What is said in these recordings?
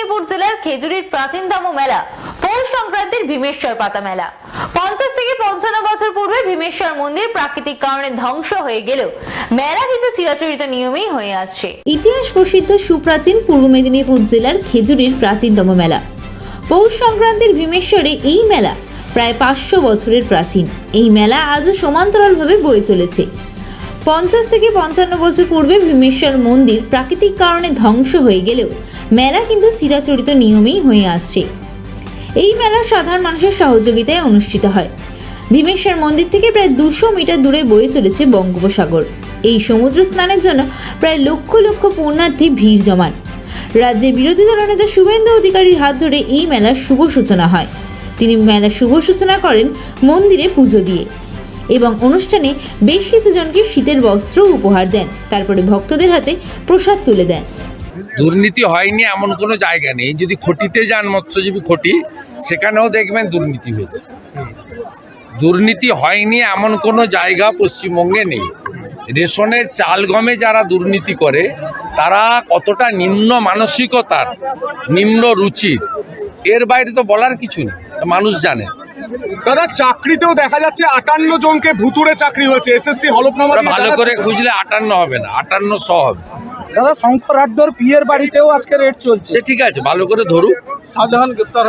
মেদিনীপুর জেলার খেজুরির প্রাচীনতম মেলা, পৌষ সংক্রান্তির ভীমেশ্বর পাতা মেলা। পঞ্চাশ থেকে পঞ্চান্ন বছর পূর্বে ভীমেশ্বর মন্দির প্রাকৃতিক কারণে ধ্বংস হয়ে গেলেও মেলা কিন্তু চিরাচরিত নিয়মেই হয়ে আসছে। ইতিহাস প্রসিদ্ধ সুপ্রাচীন পূর্ব মেদিনীপুর জেলার খেজুরির প্রাচীনতম মেলা। পৌষ সংক্রান্তির ভীমেশ্বরে এই মেলা প্রায় পাঁচশো বছরের প্রাচীন। এই মেলা আজও সমান্তরালভাবে বয়ে চলেছে। পঞ্চাশ থেকে পঞ্চান্ন বছর পূর্বে ভীমেশ্বর মন্দির প্রাকৃতিক কারণে ধ্বংস হয়ে গেলেও মেলা কিন্তু চিরাচরিত নিয়মেই হয়ে আসছে। এই মেলা সাধারণ মানুষের সহযোগিতায় অনুষ্ঠিত হয়। ভীমেশ্বর মন্দির থেকে প্রায় দুশো মিটার দূরে বয়ে চলেছে বঙ্গোপসাগর। এই সমুদ্র স্নানের জন্য প্রায় লক্ষ লক্ষ পুণ্যার্থী ভিড় জমান। রাজ্যের বিরোধী দলনেতা শুভেন্দু অধিকারীর হাত ধরে এই মেলার শুভ সূচনা হয়। তিনি মেলার শুভ সূচনা করেন মন্দিরে পুজো দিয়ে এবং অনুষ্ঠানে বেশ কিছু জনকে শীতের বস্ত্র উপহার দেন। তারপরে ভক্তদের হাতে প্রসাদ তুলে দেন। দুর্নীতি হয়নি, এমন কোনো জায়গা নেই। যদি খটিতে যান মৎস্যজীবী খটি, সেখানেও দেখবেন দুর্নীতি হয়েছে। দুর্নীতি হয়নি, এমন কোনো জায়গা পশ্চিমবঙ্গে নেই। রেশনের চাল গমে যারা দুর্নীতি করে, তারা কতটা নিম্ন মানসিকতার, নিম্ন রুচির, এর বাইরে তো বলার কিছু নেই। মানুষ জানে। দাদা চাকরিতেও দেখা যাচ্ছে আটান্ন জনকে ভুতুরে চাকরি হয়েছে। এসএসসি হলফনামা ভালো করে খুঁজলে আটান্ন হবে না আটান্ন শ হবে। দাদা শঙ্কর আড্ডর পিয়ের বাড়িতেও আজকে রেট চলছে। সে ঠিক আছে ভালো করে ধরুক। শাহজাহান গ্রেপ্তার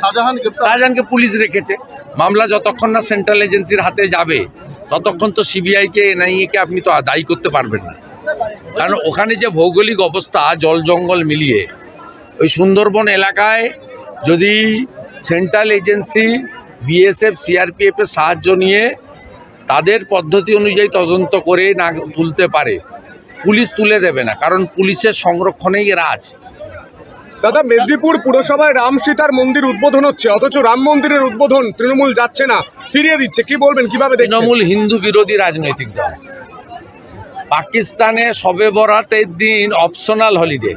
শাহজাহান গ্রেপ্তার শাহজাহানকে পুলিশ রেখেছে। মামলা যতক্ষণ না সেন্ট্রাল এজেন্সির হাতে যাবে ততক্ষণ তো সিবিআইকে এনআইএকে আপনি তো দায়ী করতে পারবেন না। কারণ ওখানে যে ভৌগোলিক অবস্থা জল জঙ্গল মিলিয়ে ওই সুন্দরবন এলাকায় যদি সেন্ট্রাল এজেন্সি বিএসএফ সিআরপিএফ এর সাহায্য নিয়ে তাদের পদ্ধতি অনুযায়ী তদন্ত করে না তুলতে পারে। পুলিশ তুলে দেবে না কারণ পুলিশের সংরক্ষণেই এরা আছে। দাদা মেদিনীপুর পুরসভায় রাম সীতার মন্দির উদ্বোধন হচ্ছে অথচ রাম মন্দিরের উদ্বোধন তৃণমূল যাচ্ছে না ফিরিয়ে দিচ্ছে। কি বলবেন কীভাবে তৃণমূল হিন্দু বিরোধী রাজনৈতিক দল। পাকিস্তানে শবে বরাতের দিন অপশনাল হলিডে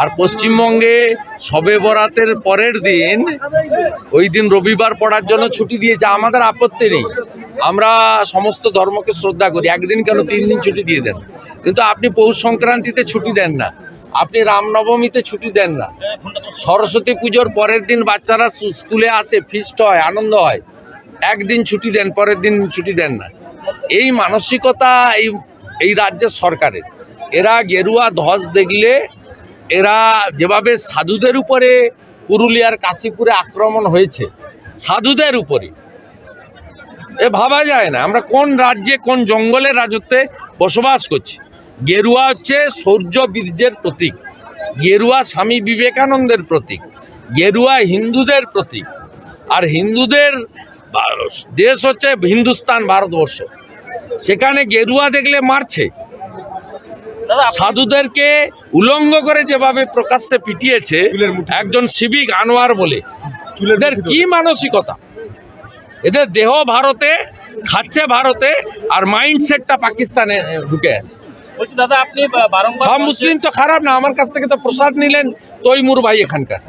আর পশ্চিমবঙ্গে শবে বরাতের পরের দিন, ওই দিন রবিবার পড়ার জন্য ছুটি দিয়েছে আমাদের আপত্তি নেই। আমরা সমস্ত ধর্মকে শ্রদ্ধা করি। একদিন কেন তিন দিন ছুটি দিয়ে দেন? কিন্তু আপনি পৌষ সংক্রান্তিতে ছুটি দেন না। আপনি রামনবমীতে ছুটি দেন না। সরস্বতী পুজোর পরের দিন বাচ্চারা স্কুলে আসে ফিস্ট হয়, আনন্দ হয়। একদিন ছুটি দেন, পরের দিন ছুটি দেন না। এই মানসিকতা এই এই রাজ্যের সরকারের। এরা গেরুয়া ধস দেখলে এরা যেভাবে সাধুদের উপরে পুরুলিয়ার কাশীপুরে আক্রমণ হয়েছে, সাধুদের উপরে। এ ভাবা যায় না, আমরা কোন রাজ্যে, কোন জঙ্গলের রাজত্বে বসবাস করছি। গেরুয়া হচ্ছে সৌর্য বীর্যের প্রতীক, গেরুয়া স্বামী বিবেকানন্দের প্রতীক, গেরুয়া হিন্দুদের প্রতীক। আর হিন্দুদের দেশ হচ্ছে হিন্দুস্তান ভারতবর্ষ। সেখানে গেরুয়া দেখলে মারছে সাধুদেরকে উলঙ্গ করে যেভাবে প্রকাশ্যে পিটিয়েছে। একজন সিভিক আনোয়ার বলে। চুলের এদের কি মানসিকতা? এদের দেহ ভারতে খাচ্ছে ভারতে আর মাইন্ডসেটটা পাকিস্তানে ঢুকে আছে। দাদা আপনি সব মুসলিম তো খারাপ না আমার কাছ থেকে তো প্রসাদ নিলেন তৈমুর ভাই এখানকার।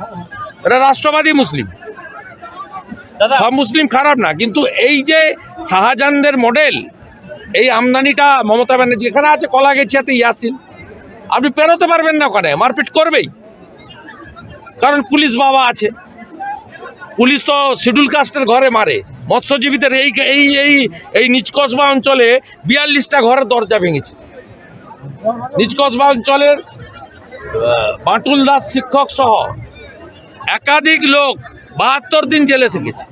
এরা রাষ্ট্রবাদী মুসলিম। সব মুসলিম খারাপ না কিন্তু এই যে শাহজাহানদের মডেল এই আমদানিটা মমতা ব্যানার্জি, এখানে আছে, কলা গেছিয়াতে ইয়াসিন। আপনি পেরোতে পারবেন না ওখানে, মারপিট করবেই। কারণ পুলিশ বাবা আছে। পুলিশ তো শিডিউল কাস্টের ঘরে মারে। মৎস্যজীবীদের এই এই এই এই নিচকসবা অঞ্চলে বিয়াল্লিশটা ঘরের দরজা ভেঙেছে। নিচকসবা অঞ্চলের বাটুল দাস শিক্ষক সহ একাধিক লোক বাহাত্তর দিন জেলে থেকেছে।